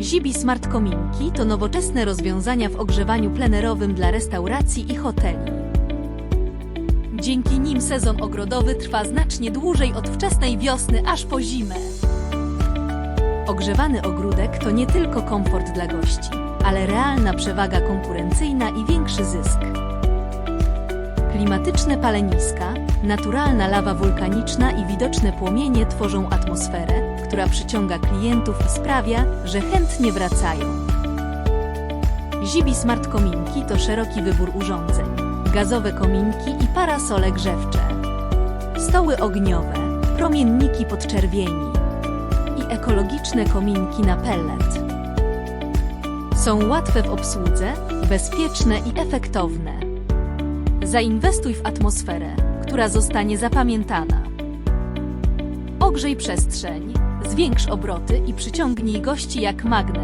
Zibi Smart Kominki to nowoczesne rozwiązania w ogrzewaniu plenerowym dla restauracji i hoteli. Dzięki nim sezon ogrodowy trwa znacznie dłużej od wczesnej wiosny aż po zimę. Ogrzewany ogródek to nie tylko komfort dla gości, ale realna przewaga konkurencyjna i większy zysk. Klimatyczne paleniska, naturalna lawa wulkaniczna i widoczne płomienie tworzą atmosferę, która przyciąga klientów i sprawia, że chętnie wracają. Zibi Smart Kominki to szeroki wybór urządzeń, gazowe kominki i parasole grzewcze, stoły ogniowe, promienniki podczerwieni i ekologiczne kominki na pellet. Są łatwe w obsłudze, bezpieczne i efektowne. Zainwestuj w atmosferę, która zostanie zapamiętana. Ogrzej przestrzeń, zwiększ obroty i przyciągnij gości jak magnes.